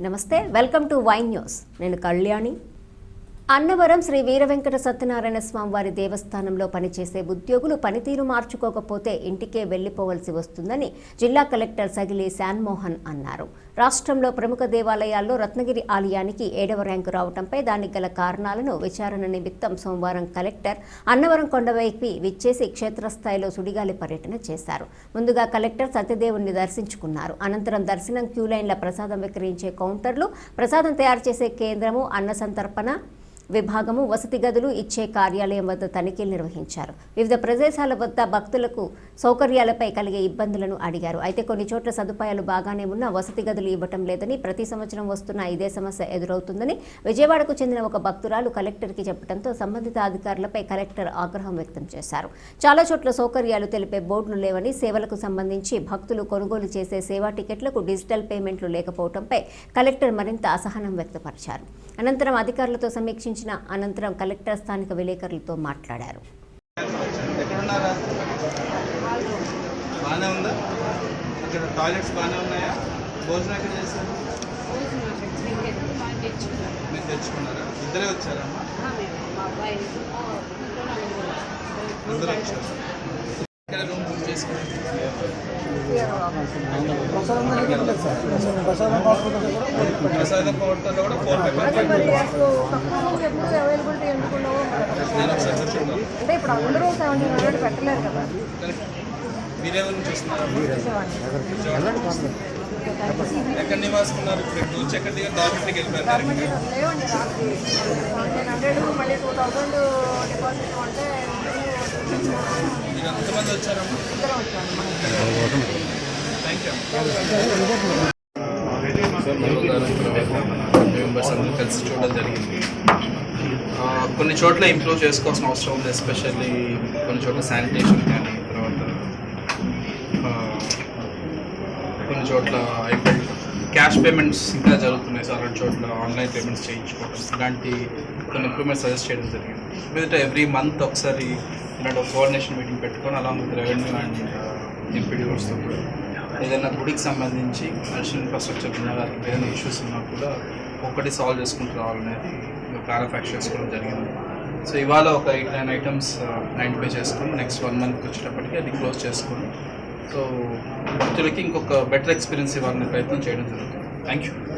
నమస్తే welcome to wine news. నేను కళ్యాణి. అన్నవరం శ్రీ వీరవెంకట సత్యనారాయణ స్వామి వారి దేవస్థానంలో పనిచేసే ఉద్యోగులు పనితీరు మార్చుకోకపోతే ఇంటికే వెళ్ళిపోవలసి వస్తుందని జిల్లా కలెక్టర్ సగిలి శాన్మోహన్ అన్నారు. రాష్ట్రంలో ప్రముఖ దేవాలయాల్లో రత్నగిరి ఆలయానికి ఏడవ ర్యాంకు రావడంపై దానికి గల కారణాలను విచారణ నిమిత్తం సోమవారం కలెక్టర్ అన్నవరం కొండవైపు విచ్చేసి క్షేత్రస్థాయిలో సుడిగాలి పర్యటన చేశారు. ముందుగా కలెక్టర్ సత్యదేవుని దర్శించుకున్నారు. అనంతరం దర్శనం క్యూ లైన్ల ప్రసాదం విక్రయించే కౌంటర్లు ప్రసాదం తయారు చేసే కేంద్రము అన్న సంతర్పణ విభాగము వసతి గదులు ఇచ్చే కార్యాలయం వద్ద తనిఖీలు నిర్వహించారు. వివిధ ప్రదేశాల వద్ద భక్తులకు సౌకర్యాలపై కలిగే ఇబ్బందులను అడిగారు. అయితే కొన్ని చోట్ల సదుపాయాలు బాగానే ఉన్నా వసతి గదులు ఇవ్వటం లేదని ప్రతి సంవత్సరం వస్తున్న ఇదే సమస్య ఎదురవుతుందని విజయవాడకు చెందిన ఒక భక్తురాలు కలెక్టర్కి చెప్పడంతో సంబంధిత అధికారులపై కలెక్టర్ ఆగ్రహం వ్యక్తం చేశారు. చాలా చోట్ల సౌకర్యాలు తెలిపే బోర్డులు లేవని సేవలకు సంబంధించి భక్తులు కొనుగోలు చేసే సేవా టికెట్లకు డిజిటల్ పేమెంట్లు లేకపోవడంపై కలెక్టర్ మరింత అసహనం వ్యక్తపరిచారు. అనంతరం అధికారులతో సమీక్షించిన అనంతరం కలెక్టర్ స్థానిక విలేకరులతో మాట్లాడారు. ఎక్కడున్నారా బాగానే ఉందా? అక్కడ టాయిలెట్స్ బాగానే ఉన్నాయా? భోజనం ఎక్కడ చేశారు? మీరు తెచ్చుకున్నారా? ఇద్దరే వచ్చారమ్మా అందరూ వచ్చారు. ఇక్కడ రూమ్ బుక్ ప్రసాదం కౌంటర్లో కూడా ఫోర్ ఎందుకున్నావో? నేను ఒకసారి మీరెవరి నుంచి వస్తున్నారు ఎక్కడ నివాసం ఉన్నారు ఇప్పుడు వచ్చి ఎక్కడ దిగా గవర్నమెంట్కి వెళ్ళిపోయారు మీరు ఎంతమంది వచ్చారమ్మా థ్యాంక్ యూ మెంబర్స్ అందరూ కలిసి చూడడం జరిగింది కొన్ని చోట్ల ఇంప్రూవ్ చేసుకోవాల్సిన అవసరం ఉంది ఎస్పెషల్లీ కొన్ని చోట్ల శానిటేషన్ కానీ తర్వాత కొన్ని చోట్ల క్యాష్ పేమెంట్స్ ఇంకా జరుగుతున్నాయి సార్ అలాంటి చోట్ల ఆన్లైన్ పేమెంట్స్ చేయించుకోవడం ఇలాంటి కొన్ని ఇంప్రూవ్మెంట్స్ సజెస్ట్ చేయడం జరిగింది. మీద ఎవ్రీ మంత్ ఒకసారి ఇలాంటి ఒక కోఆర్డినేషన్ మీటింగ్ పెట్టుకొని along with revenue and MPD వస్తూ కూడా ఏదైనా గుడికి సంబంధించి అడిషనల్ ఇన్ఫ్రాస్ట్రక్చర్ ఉన్నా లేకపోతే ఏదైనా ఇష్యూస్ ఉన్నా కూడా ఒక్కటి సాల్వ్ చేసుకుంటూ రావాలనేది ప్లాన్ ఆఫ్ చేసుకోవడం జరిగింది. సో ఇవాళ ఒక ఎయిట్ నైన్ ఐటమ్స్ ఐడెంటిఫై చేసుకొని నెక్స్ట్ వన్ మంత్కి వచ్చేటప్పటికి అది క్లోజ్ చేసుకొని సో భక్తులకి ఇంకొక బెటర్ ఎక్స్పీరియన్స్ ఇవ్వాలనే ప్రయత్నం చేయడం జరుగుతుంది. Thank you